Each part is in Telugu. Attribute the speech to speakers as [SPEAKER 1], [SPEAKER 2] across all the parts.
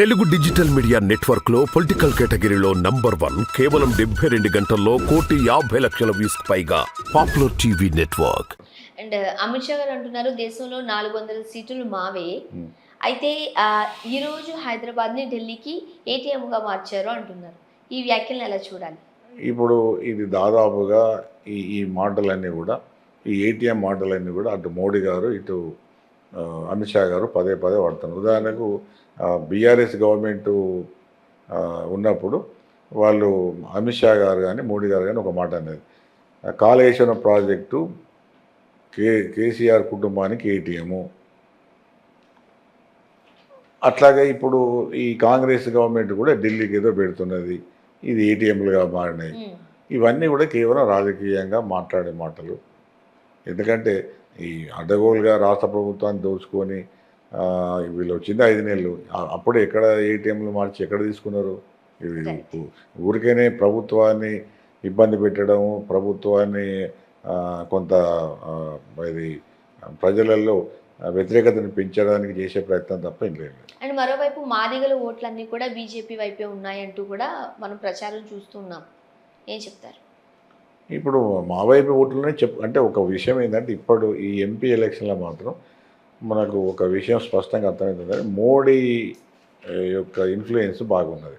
[SPEAKER 1] తెలుగు డిజిటల్ మీడియా నెట్వర్క్లో పొలిటికల్ కేటగిరీలో నంబర్ వన్ కేవలం డెబ్బై రెండు గంటల్లో కోటి యాభై లక్షల వ్యూస్ పైగా popular TV network.
[SPEAKER 2] And Amit Shah garu అంటున్నారు దేశంలో నాలుగు వందల సీట్లు మావే. అయితే ఆ, ఈరోజు హైదరాబాద్ని ఢిల్లీకి ఏటీఎంగా మార్చారు అంటున్నారు. ఈ వ్యాఖ్యలను ఎలా చూడాలి?
[SPEAKER 3] ఇప్పుడు ఇది దాదాపుగా ఈ ఈ మాటలన్నీ కూడా ఈ ఏటీఎం మాటలన్నీ కూడా అటు మోడీ గారు ఇటు అమిత్ షా గారు పదే పదే వాడుతున్నారు. ఉదాహరణకు బీఆర్ఎస్ గవర్నమెంట్ ఉన్నప్పుడు వాళ్ళు అమిత్ షా గారు కానీ మోడీ గారు కానీ ఒక మాట అనేది కాళేశ్వరం ప్రాజెక్టు కే కేసీఆర్ కుటుంబానికి ఏటీఎము అట్లాగే ఇప్పుడు ఈ కాంగ్రెస్ గవర్నమెంట్ కూడా ఢిల్లీకి ఏదో పెడుతున్నది. ఇది ఏటీఎంలుగా మారినాయి. ఇవన్నీ కూడా కేవలం రాజకీయంగా మాట్లాడే మాటలు. ఎందుకంటే ఈ అడ్డగోలుగా రాష్ట్ర ప్రభుత్వాన్ని దోచుకొని వీళ్ళు వచ్చింది ఐదు నెలలు. అప్పుడు ఎక్కడ ఏటీఎంలు మార్చి ఎక్కడ తీసుకున్నారు? ఊరికేనే ప్రభుత్వాన్ని ఇబ్బంది పెట్టడం ప్రభుత్వాన్ని కొంత ఇది ప్రజలలో వ్యతిరేకతను పెంచడానికి చేసే ప్రయత్నం తప్ప ఏం లేదు.
[SPEAKER 2] అండ్ మరోవైపు మాదిగల ఓట్లన్నీ కూడా బీజేపీ వైపే ఉన్నాయంటూ కూడా మనం ప్రచారం చూస్తున్నాం ఏం చెప్తారు?
[SPEAKER 3] ఇప్పుడు మా వైపు ఓట్లనే చెప్ అంటే ఒక విషయం ఏంటంటే ఇప్పుడు ఈ ఎంపీ ఎలక్షన్లో మాత్రం మనకు ఒక విషయం స్పష్టంగా అర్థమవుతుంది మోడీ యొక్క ఇన్ఫ్లుయెన్స్ బాగున్నది.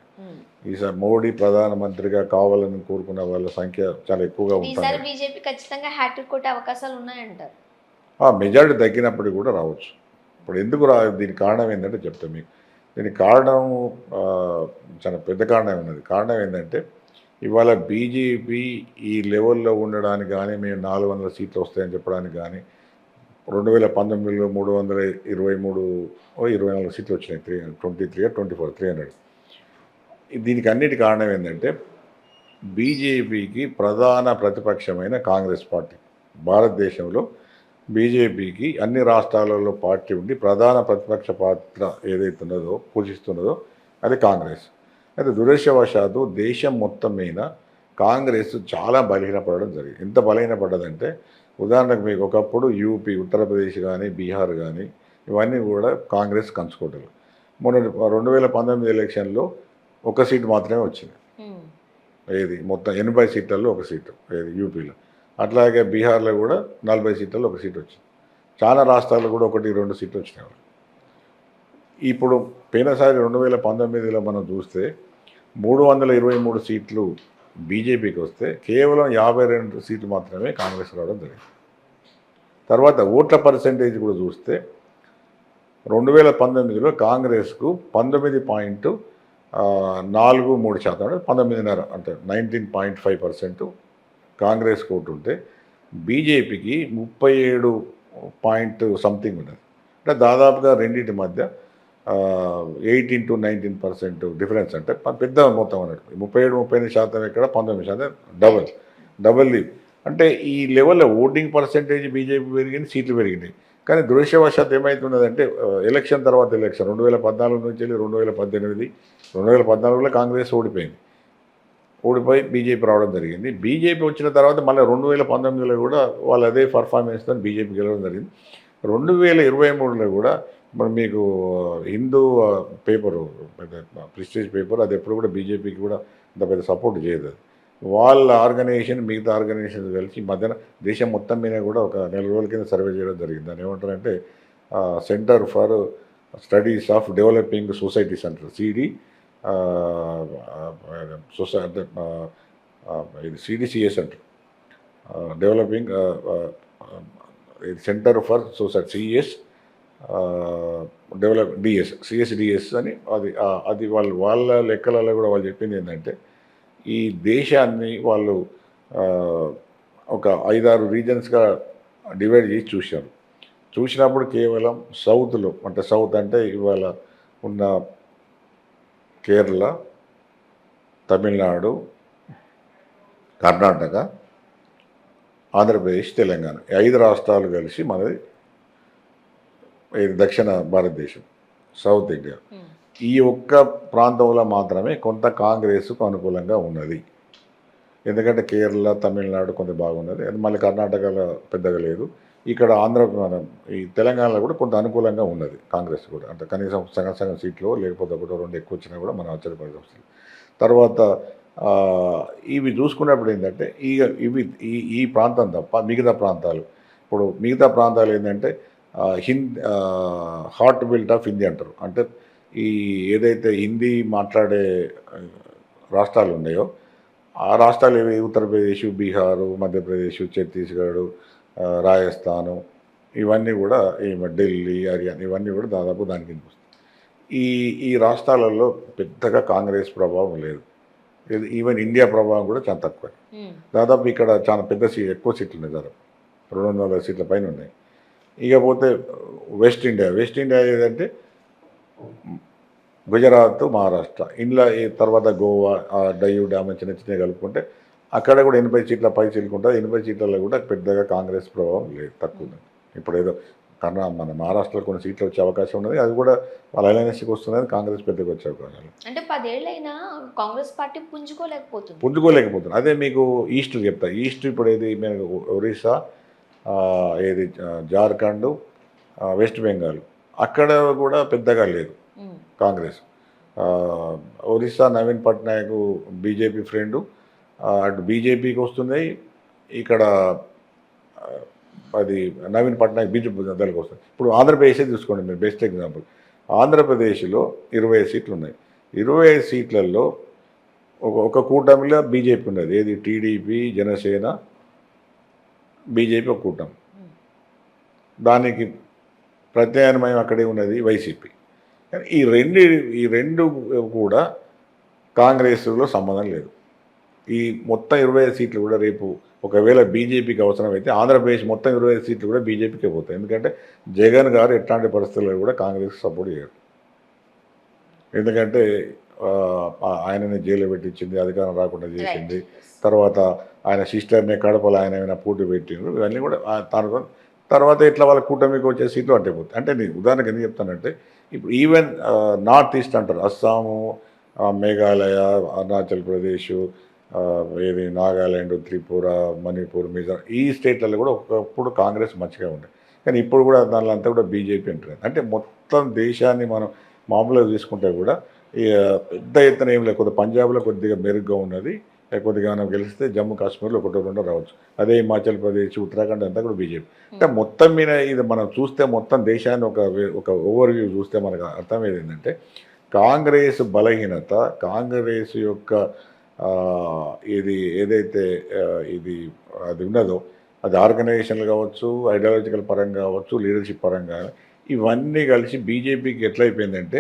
[SPEAKER 3] ఈసారి మోడీ ప్రధానమంత్రిగా కావాలని కోరుకున్న వాళ్ళ సంఖ్య చాలా ఎక్కువగా ఉంటుంది.
[SPEAKER 2] బీజేపీ ఖచ్చితంగా హ్యాట్రిక్ కొట్టే అవకాశాలు ఉన్నాయంటారు.
[SPEAKER 3] మెజారిటీ తగ్గినప్పటికీ కూడా రావచ్చు. ఇప్పుడు ఎందుకు రా దీనికి కారణం ఏంటంటే చెప్తాను మీకు. దీనికి కారణం చాలా పెద్ద కారణం ఉన్నది. కారణం ఏంటంటే ఇవాళ బీజేపీ ఈ లెవెల్లో ఉండడానికి కానీ మేము నాలుగు వందల సీట్లు వస్తాయని చెప్పడానికి కానీ రెండు వేల పంతొమ్మిదిలో మూడు వందల ఇరవై మూడు ఇరవై నాలుగు సీట్లు వచ్చినాయి. Three twenty three twenty four three hundred. దీనికి అన్నిటి కారణం ఏంటంటే బీజేపీకి ప్రధాన ప్రతిపక్షమైన కాంగ్రెస్ పార్టీ. భారతదేశంలో బీజేపీకి అన్ని రాష్ట్రాలలో పార్టీ ఉండి ప్రధాన ప్రతిపక్ష పాత్ర ఏదైతే ఉన్నదో పూజిస్తున్నదో అది కాంగ్రెస్. అయితే దురదృష్టవశాత్తు దేశం మొత్తం మీద కాంగ్రెస్ చాలా బలహీనపడడం జరిగింది. ఎంత బలహీనపడ్డదంటే ఉదాహరణకు మీకు ఒకప్పుడు యూపీ ఉత్తరప్రదేశ్ కానీ బీహార్ కానీ ఇవన్నీ కూడా కాంగ్రెస్ కంచుకోటలు. మొన్న రెండు వేల పంతొమ్మిది ఎలక్షన్లో ఒక సీట్ మాత్రమే వచ్చింది. ఏది? మొత్తం ఎనభై సీట్లలో ఒక సీటు ఏది? యూపీలో. అట్లాగే బీహార్లో కూడా నలభై సీట్లలో ఒక సీట్ వచ్చింది. చాలా రాష్ట్రాల్లో కూడా ఒకటి రెండు సీట్లు వచ్చినాయి. ఇప్పుడు పోయినసారి రెండు వేల పంతొమ్మిదిలో మనం చూస్తే మూడు వందల ఇరవై మూడు సీట్లు బీజేపీకి వస్తే కేవలం యాభై రెండు సీట్లు మాత్రమే కాంగ్రెస్ రావడం జరిగింది. తర్వాత ఓట్ల పర్సంటేజ్ కూడా చూస్తే రెండు వేల పంతొమ్మిదిలో కాంగ్రెస్కు పంతొమ్మిది పాయింట్ నాలుగు మూడు శాతం అంటే పంతొమ్మిదిన్నర అంటే nineteen point five percent Congress vote ఉంటే బీజేపీకి ముప్పై ఏడు పాయింట్ సంథింగ్ ఉన్నది. అంటే దాదాపుగా రెండింటి మధ్య eighteen to nineteen percent difference అంటే పెద్ద మొత్తం అన్నట్టు. ముప్పై ఏడు ముప్పై ఎనిమిది శాతం ఎక్కడ? పంతొమ్మిది శాతం డబల్ డబల్ లీవ్ అంటే ఈ లెవెల్లో ఓటింగ్ పర్సెంటేజ్ బీజేపీ పెరిగింది సీట్లు పెరిగినాయి. కానీ దురదృష్టవశాత్తు ఏమవుతున్నదంటే ఎలక్షన్ తర్వాత ఎలక్షన్ రెండు వేల పద్నాలుగు నుంచి వెళ్ళి రెండు వేల పద్దెనిమిది రెండు వేల పద్నాలుగులో కాంగ్రెస్ ఓడిపోయింది. ఓడిపోయి బీజేపీ రావడం జరిగింది. బీజేపీ వచ్చిన తర్వాత మళ్ళీ రెండు వేల పంతొమ్మిదిలో కూడా వాళ్ళు అదే పర్ఫార్మెన్స్తో బీజేపీ గెలవడం జరిగింది. రెండు వేల ఇరవై మూడులో కూడా మరి మీకు హిందూ పేపరు ప్రిస్టేజ్ పేపర్ అది ఎప్పుడు కూడా బీజేపీకి కూడా అంత పెద్ద సపోర్ట్ చేయదు. వాళ్ళ ఆర్గనైజేషన్ మిగతా ఆర్గనైజేషన్ కలిసి మధ్యన దేశం మొత్తం మీద కూడా ఒక నెల రోజుల కింద సర్వే చేయడం జరిగింది. దాన్ని ఏమంటారంటే centre for studies of developing society centre CD సొసై ఇది సిడిసిఎస్ సెంటర్ డెవలపింగ్ ఇది centre for society CS develop DS CSDS అని అది అది వాళ్ళు వాళ్ళ లెక్కలలో కూడా వాళ్ళు చెప్పింది ఏంటంటే ఈ దేశాన్ని వాళ్ళు ఒక ఐదారు రీజన్స్గా డివైడ్ చేసి చూశారు. చూసినప్పుడు కేవలం సౌత్లో అంటే సౌత్ అంటే ఇవాళ ఉన్న కేరళ తమిళనాడు కర్ణాటక ఆంధ్రప్రదేశ్ తెలంగాణ. ఐదు రాష్ట్రాలు కలిసి మనది ఇది దక్షిణ భారతదేశం సౌత్ ఇండియా.
[SPEAKER 2] ఉమ్.
[SPEAKER 3] ఈ ఒక్క ప్రాంతంలో మాత్రమే కొంత కాంగ్రెస్కు అనుకూలంగా ఉన్నది. ఎందుకంటే కేరళ తమిళనాడు కొంత బాగున్నది. అది మళ్ళీ కర్ణాటకలో పెద్దగా లేదు. ఇక్కడ ఆంధ్ర మన ఈ తెలంగాణలో కూడా కొంత అనుకూలంగా ఉన్నది కాంగ్రెస్ కూడా. అంటే కనీసం సగం సగం సీట్లు లేకపోతే ఒకటో రెండు ఎక్కువ వచ్చినా కూడా మనం ఆశ్చర్యపడే వస్తుంది తర్వాత ఇవి చూసుకున్నప్పుడు ఏంటంటే ఈ ఇవి ఈ ఈ ప్రాంతం తప్ప మిగతా ప్రాంతాలు ఇప్పుడు మిగతా ప్రాంతాలు ఏంటంటే Hindi heart belt of Hindi అంటారు. అంటే ఈ ఏదైతే హిందీ మాట్లాడే రాష్ట్రాలు ఉన్నాయో ఆ రాష్ట్రాలు ఏవి? ఉత్తరప్రదేశ్ బీహారు మధ్యప్రదేశ్ ఛత్తీస్గఢ్ రాజస్థాను ఇవన్నీ కూడా ఈ ఢిల్లీ హర్యానా ఇవన్నీ కూడా దాదాపు దానికి వస్తాయి. ఈ ఈ రాష్ట్రాలలో పెద్దగా కాంగ్రెస్ ప్రభావం లేదు. ఈవెన్ ఇండియా ప్రభావం కూడా చాలా తక్కువ. దాదాపు ఇక్కడ చాలా పెద్ద సీ ఎక్కువ సీట్లు ఉన్నాయి దాదాపు. రెండు వందల సీట్ల పైన ఉన్నాయి. ఇకపోతే వెస్ట్ ఇండియా. వెస్ట్ ఇండియా ఏదంటే గుజరాత్ మహారాష్ట్ర. ఇంట్లో ఈ తర్వాత గోవా డయ్యూ డ్యామ్ చిన్న చిన్నవి కలుపుకుంటే అక్కడ కూడా ఎనభై సీట్ల పై ఉంటుంది. ఎనభై సీట్లలో కూడా పెద్దగా కాంగ్రెస్ ప్రభావం లేదు తక్కువ ఇప్పుడు ఏదో కన్నా మన మహారాష్ట్రలో కొన్ని సీట్లు వచ్చే అవకాశం ఉన్నది. అది కూడా వాళ్ళ అలయన్స్కి వస్తున్నది కాంగ్రెస్ పెద్దగా వచ్చే అవకాశాలు
[SPEAKER 2] అంటే పదేళ్ళైనా కాంగ్రెస్ పార్టీ పుంజుకోలేకపోతుంది.
[SPEAKER 3] పుంజుకోలేకపోతుంది. అదే మీకు ఈస్ట్ చెప్తా. ఈస్ట్ ఇప్పుడు ఏది? మేము ఒరిస్సా ఏది జార్ఖండ్ వెస్ట్ బెంగాల్. అక్కడ కూడా పెద్దగా లేదు Congress. Orissa Naveen Patnaik BJP friend. అటు బీజేపీకి వస్తున్నాయి ఇక్కడ అది నవీన్ పట్నాయక్ బీజేపీ దానికి వస్తుంది. ఇప్పుడు ఆంధ్రప్రదేశే తీసుకోండి మీరు బెస్ట్ ఎగ్జాంపుల్. ఆంధ్రప్రదేశ్లో ఇరవై ఐదు సీట్లు ఉన్నాయి. ఇరవై ఐదు సీట్లలో ఒక ఒక కూటమిలో బీజేపీ ఉన్నది. ఏది? టీడీపీ జనసేన బీజేపీ ఒక కూటమి దానికి ప్రత్యామ్నాయం అక్కడే ఉన్నది వైసీపీ. కానీ ఈ రెండు ఈ రెండు కూడా కాంగ్రెస్లో సంబంధం లేదు. ఈ మొత్తం ఇరవై ఐదు సీట్లు కూడా రేపు ఒకవేళ బీజేపీకి అవసరమైతే ఆంధ్రప్రదేశ్ మొత్తం ఇరవై ఐదు సీట్లు కూడా బీజేపీకే పోతాయి. ఎందుకంటే జగన్ గారు ఎట్లాంటి పరిస్థితుల్లో కూడా కాంగ్రెస్ సపోర్ట్ చేయరు. ఎందుకంటే ఆయనని జైలు పెట్టించింది అధికారం రాకుండా చేసింది. తర్వాత ఆయన సిస్టర్ని కడపలో ఆయన ఏమైనా పోటీ పెట్టిండ్రు ఇవన్నీ కూడా తర్వాత తర్వాత ఇట్లా వాళ్ళ కూటమికి వచ్చే సీట్లు అంటే పోతాయి. అంటే నేను ఉదాహరణకు ఎందుకు చెప్తానంటే ఇప్పుడు ఈవెన్ నార్త్ ఈస్ట్ అంటారు అస్సాము మేఘాలయ అరుణాచల్ ప్రదేశ్ ఏది నాగాలాండ్ త్రిపుర మణిపూర్ మిజోరాం ఈ స్టేట్లలో కూడా ఒకప్పుడు కాంగ్రెస్ మంచిగా ఉండే. కానీ ఇప్పుడు కూడా దానిలో అంతా కూడా బీజేపీ అంటారు అంటే మొత్తం దేశాన్ని మనం మామూలుగా తీసుకుంటే కూడా పెద్ద ఎత్తున ఏం లేకపోతే పంజాబ్లో కొద్దిగా మెరుగ్గా ఉన్నది. కొద్దిగా మనం గెలిస్తే జమ్మూ కాశ్మీర్లో ఒకటో రెండో రావచ్చు. అదే హిమాచల్ ప్రదేశ్ ఉత్తరాఖండ్ అంతా కూడా బీజేపీ. అంటే మొత్తం మీద ఇది మనం చూస్తే మొత్తం దేశాన్ని ఒక ఒక ఓవర్ వ్యూ చూస్తే మనకు అర్థమయ్యేది ఏంటంటే కాంగ్రెస్ బలహీనత కాంగ్రెస్ యొక్క ఇది ఏదైతే ఇది అది ఉన్నదో అది ఆర్గనైజేషన్లు కావచ్చు ఐడియాలజికల్ పరంగా కావచ్చు లీడర్షిప్ పరంగా ఇవన్నీ కలిసి బీజేపీకి ఎట్లయిపోయిందంటే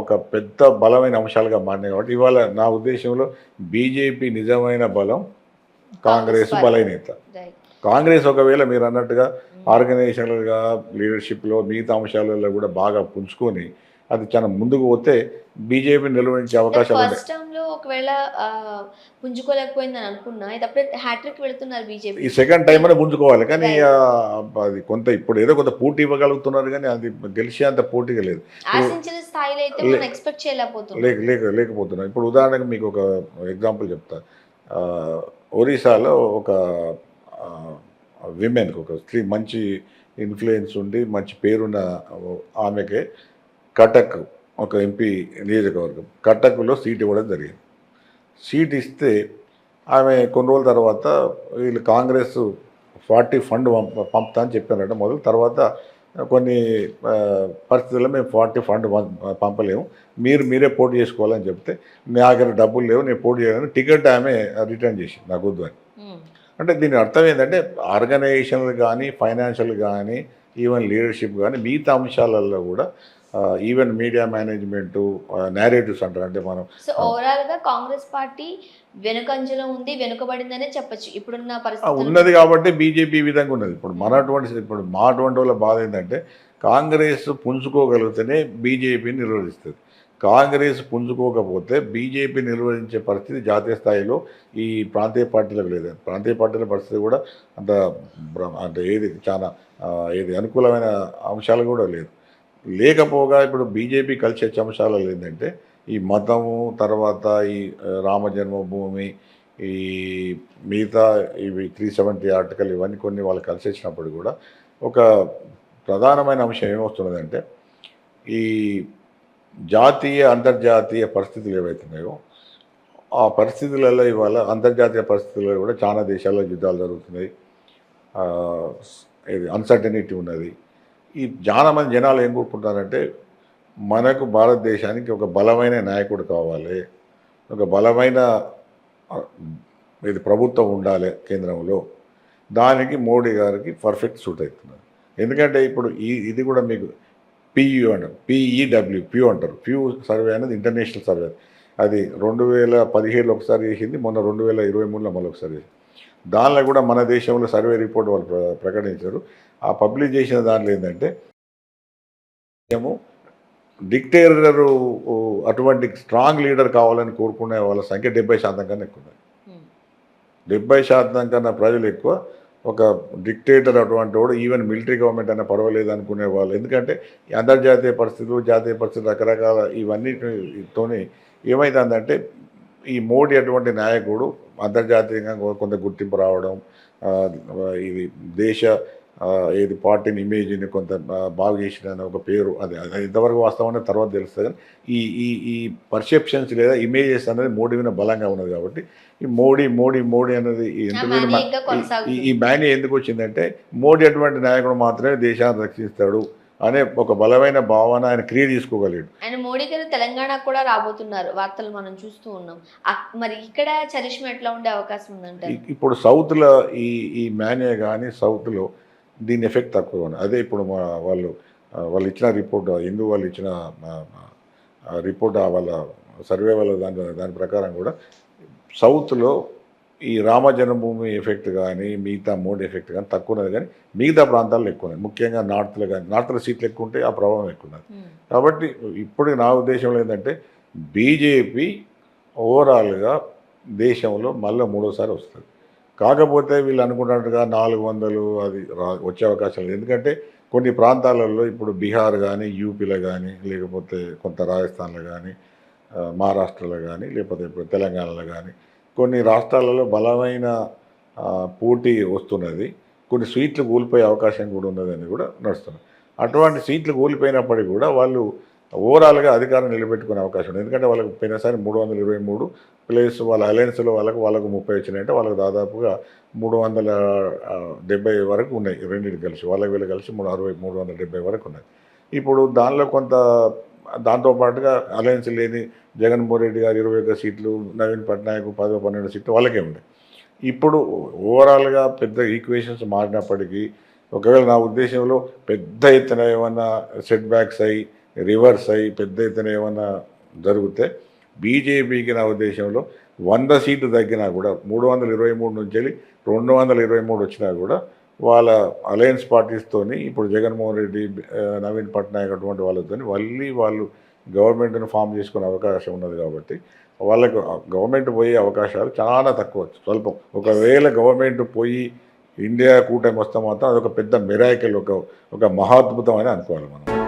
[SPEAKER 3] ఒక పెద్ద బలమైన అంశాలుగా మారినాయి కాబట్టి ఇవాళ నా ఉద్దేశంలో బీజేపీ నిజమైన బలం కాంగ్రెస్ బలహీనత. కాంగ్రెస్ ఒకవేళ మీరు అన్నట్టుగా ఆర్గనైజేషన్లుగా లీడర్షిప్లో మిగతా అంశాలలో కూడా బాగా పుంజుకొని అది చాలా ముందుకు పోతే బీజేపీ నిలువరించే అవకాశాలు
[SPEAKER 2] ఫస్ట్ ఒకవేళ పుంజుకోలేకపోయిందని అనుకున్నా ఇది అప్పుడే హ్యాట్రిక్ వెళుతున్నారు బీజేపీ.
[SPEAKER 3] ఈ సెకండ్ టైం అయినా పుంజుకోవాలి. కానీ అది కొంత ఇప్పుడు ఏదో కొంత పోటీ ఇవ్వగలుగుతున్నారు కానీ అది గెలిచే అంత పోటీగా లేదు.
[SPEAKER 2] ఆశించిన స్థాయిలో అయితే
[SPEAKER 3] లే-
[SPEAKER 2] మనం ఎక్స్పెక్ట్ చేయలేకపోతున్నాం.
[SPEAKER 3] లేక లేక లేకపోతున్నాం. ఇప్పుడు ఉదాహరణకు మీకు ఒక ఎగ్జాంపుల్ చెప్తా. ఒరిస్సాలో ఒక విమెన్కి ఒక స్త్రీ మంచి ఇన్ఫ్లుయెన్స్ ఉండి మంచి పేరున్న ఆమెకే కటక్ ఒక ఎంపీ నియోజకవర్గం. కటక్లో సీట్ ఇవ్వడం జరిగింది. సీట్ ఇస్తే ఆమె కొన్ని రోజుల తర్వాత వీళ్ళు కాంగ్రెస్ ఫార్టీ ఫండ్ పంప- పంపుతా అని చెప్పారట మొదలు. తర్వాత కొన్ని పరిస్థితుల్లో మేము ఫార్టీ ఫండ్ పంపలేము. మీరు మీరే పోటీ చేసుకోవాలని చెప్తే నా దగ్గర డబ్బులు లేవు నేను పోటీ చేయను టికెట్ ఆమె రిటర్న్ చేసి నాకు వద్దు అని. అంటే దీని అర్థం ఏంటంటే ఆర్గనైజేషన్లు కానీ ఫైనాన్షియల్ కానీ ఈవెన్ లీడర్షిప్ కానీ మిగతా అంశాలలో కూడా ఈవెన్ మీడియా మేనేజ్మెంటు నేరేటివ్స్ అంటారు. అంటే మనం
[SPEAKER 2] సో ఓవరాల్గా కాంగ్రెస్ పార్టీ వెనుకంజలో ఉంది వెనుకబడిందనే చెప్పొచ్చు. ఇప్పుడున్న
[SPEAKER 3] ఆ,
[SPEAKER 2] పరిస్థితుల్లో
[SPEAKER 3] ఉన్నది కాబట్టి బీజేపీ విధంగా ఉన్నది. ఇప్పుడు మన అటువంటి ఇప్పుడు మా అటువంటి వాళ్ళ బాధ ఏంటంటే కాంగ్రెస్ పుంజుకోగలిగితేనే బీజేపీని నిర్వహిస్తుంది కాంగ్రెస్ పుంజుకోకపోతే బీజేపీ నిర్వహించే పరిస్థితి జాతీయ స్థాయిలో ఈ ప్రాంతీయ పార్టీలకు లేదు. ప్రాంతీయ పార్టీల పరిస్థితి కూడా అంత అంటే ఏది చాలా ఏది అనుకూలమైన అంశాలు కూడా లేదు. లేకపోగా ఇప్పుడు బీజేపీ కలిసే అంశాలలో ఏంటంటే ఈ మతము తర్వాత ఈ రామజన్మభూమి రామ జన్మభూమి ఈ మిగతా ఇవి త్రీ సెవెంటీ ఆర్టికల్ ఇవన్నీ కొన్ని వాళ్ళు కలిసి వచ్చినప్పుడు కూడా ఒక ప్రధానమైన అంశం ఏమొస్తున్నదంటే ఈ జాతీయ అంతర్జాతీయ పరిస్థితులు ఏవైతున్నాయో ఆ పరిస్థితులలో ఇవాళ అంతర్జాతీయ పరిస్థితుల్లో కూడా చాలా దేశాల్లో యుద్ధాలు జరుగుతున్నాయి. ఇది అన్సర్టనిటీ ఉన్నది. ఈ చాలామంది జనాలు ఏం కోరుకుంటారంటే మనకు భారతదేశానికి ఒక బలమైన నాయకుడు కావాలి ఒక బలమైన ఇది ప్రభుత్వం ఉండాలి కేంద్రంలో దానికి మోడీ గారికి పర్ఫెక్ట్ సూట్ అవుతున్నారు ఎందుకంటే ఇప్పుడు ఈ ఇది కూడా మీకు పియు అంటారు పిఈడబ్ల్యూ ప్యూ అంటారు. ప్యూ సర్వే అనేది ఇంటర్నేషనల్ సర్వే. అది రెండు వేల పదిహేడులో ఒకసారి చేసింది మొన్న రెండు వేల ఇరవై మూడులో మళ్ళీ ఒకసారి చేసింది. దానిలో కూడా మన దేశంలో సర్వే రిపోర్ట్ వాళ్ళు ప్ర- ప్రకటించారు. ఆ పబ్లిష్ చేసిన దాంట్లో ఏంటంటే మేము డిక్టేటరు అటువంటి స్ట్రాంగ్ లీడర్ కావాలని కోరుకునే వాళ్ళ సంఖ్య డెబ్బై శాతం కన్నా ఎక్కువ. డెబ్బై శాతం కన్నా ప్రజలు ఎక్కువ ఒక డిక్టేటర్ అటువంటి వాడు ఈవెన్ మిలిటరీ గవర్నమెంట్ అయినా పర్వాలేదు అనుకునే వాళ్ళు. ఎందుకంటే అంతర్జాతీయ పరిస్థితులు జాతీయ పరిస్థితులు రకరకాల ఇవన్నిటితోని ఏమైతుందంటే ఈ మోడీ అటువంటి నాయకుడు అంతర్జాతీయంగా కొంత గుర్తింపు రావడం ఇది దేశ ఏది పార్టీని ఇమేజ్ని కొంత బాగు చేసిన ఒక పేరు అది అది ఇంతవరకు వాస్తవం తర్వాత తెలుస్తుంది. కానీ ఈ ఈ ఈ పర్సెప్షన్స్ లేదా ఇమేజెస్ అనేది మోడీ మీద బలంగా ఉన్నది కాబట్టి ఈ మోడీ మోడీ మోడీ అనేది
[SPEAKER 2] ఇంకా
[SPEAKER 3] ఈ- బ్యాన్ ఎందుకు వచ్చిందంటే మోడీ అటువంటి నాయకుడు మాత్రమే దేశాన్ని రక్షిస్తాడు. అనే ఒక బలమైన భావన ఆయన క్రియేట్ చేసుకోగలిగాడు
[SPEAKER 2] అండ్ మోడీ గారు తెలంగాణకు కూడా రాబోతున్నారు. వార్తలు మనం చూస్తూ ఉన్నాం. మరి ఇక్కడ చరిష్మ ఎట్లా ఉండే అవకాశం ఉందంటారు?
[SPEAKER 3] ఇ- ఇప్పుడు సౌత్లో ఈ ఈ మేనే కానీ సౌత్లో దీని ఎఫెక్ట్ తక్కువ ఉంది. అదే ఇప్పుడు మా వాళ్ళు వాళ్ళు ఇచ్చిన రిపోర్ట్ హిందూ వాళ్ళు ఇచ్చిన రిపోర్ట్ వాళ్ళ సర్వే వాళ్ళ దాని దాని ప్రకారం కూడా సౌత్లో ఈ రామ జన్మభూమి ఎఫెక్ట్ కానీ మిగతా మోడీ ఎఫెక్ట్ కానీ తక్కువ ఉన్నది కానీ మిగతా ప్రాంతాల్లో ఎక్కువ ఉన్నాయి ముఖ్యంగా నార్త్లో కానీ నార్త్లో సీట్లు ఎక్కువ ఉంటే ఆ ప్రభావం ఎక్కువ ఉన్నది. కాబట్టి ఇప్పుడు నా ఉద్దేశంలో ఏంటంటే బీజేపీ ఓవరాల్గా దేశంలో మళ్ళీ మూడోసారి వస్తుంది. కాకపోతే వీళ్ళు అనుకున్నట్టుగా నాలుగు వందలు అది రా వచ్చే అవకాశం లేదు. ఎందుకంటే కొన్ని ప్రాంతాలలో ఇప్పుడు బీహార్ కానీ యూపీలో కానీ లేకపోతే కొంత రాజస్థాన్లో కానీ మహారాష్ట్రలో కానీ లేకపోతే ఇప్పుడు తెలంగాణలో కానీ కొన్ని రాష్ట్రాలలో బలమైన పోటీ వస్తున్నది. కొన్ని సీట్లు కోల్పోయే అవకాశం కూడా ఉన్నదని కూడా నడుస్తుంది. అటువంటి సీట్లు కోల్పోయినప్పటికీ కూడా వాళ్ళు ఓవరాల్గా అధికారం నిలబెట్టుకునే అవకాశం ఉంది. ఎందుకంటే వాళ్ళకి పోయినసారి మూడు వందల ఇరవై మూడు ప్లస్ వాళ్ళ అలయన్స్లో వాళ్ళకు వాళ్ళకు ముప్పై వచ్చినాయంటే వాళ్ళకి దాదాపుగా మూడు వందల డెబ్బై వరకు ఉన్నాయి. రెండింటి కలిసి వాళ్ళకి వీళ్ళు కలిసి మూడు అరవై మూడు వందల డెబ్బై వరకు ఉన్నాయి. ఇప్పుడు దానిలో కొంత దాంతోపాటుగా అలయన్స్ లేని జగన్మోహన్ రెడ్డి గారు ఇరవై ఒక్క సీట్లు నవీన్ పట్నాయక్ పదో పన్నెండు సీట్లు వాళ్ళకే ఉన్నాయి ఇప్పుడు ఓవరాల్గా పెద్ద ఈక్వేషన్స్ మారినప్పటికీ ఒకవేళ నా ఉద్దేశంలో పెద్ద ఎత్తున ఏమన్నా సెట్ బ్యాక్స్ అయ్యి రివర్స్ అయ్యి పెద్ద ఎత్తున ఏమన్నా జరిగితే బీజేపీకి నా ఉద్దేశంలో వంద సీట్లు తగ్గినా కూడా మూడు వందల ఇరవై మూడు నుంచి వెళ్ళి రెండు వందల ఇరవై మూడు వచ్చినా కూడా వాళ్ళ అలయన్స్ పార్టీస్తోని ఇప్పుడు జగన్మోహన్ రెడ్డి నవీన్ పట్నాయక్ అటువంటి వాళ్ళతో మళ్ళీ వాళ్ళు గవర్నమెంట్ను ఫామ్ చేసుకునే అవకాశం ఉన్నది కాబట్టి వాళ్ళకు గవర్నమెంట్ పోయే అవకాశాలు చాలా తక్కువ స్వల్పం. ఒకవేళ గవర్నమెంట్ పోయి ఇండియా కూటమి వస్తే మాత్రం అదొక పెద్ద మిరాకిల్ ఒక ఒక మహాద్భుతం అని అనుకోవాలి మనం.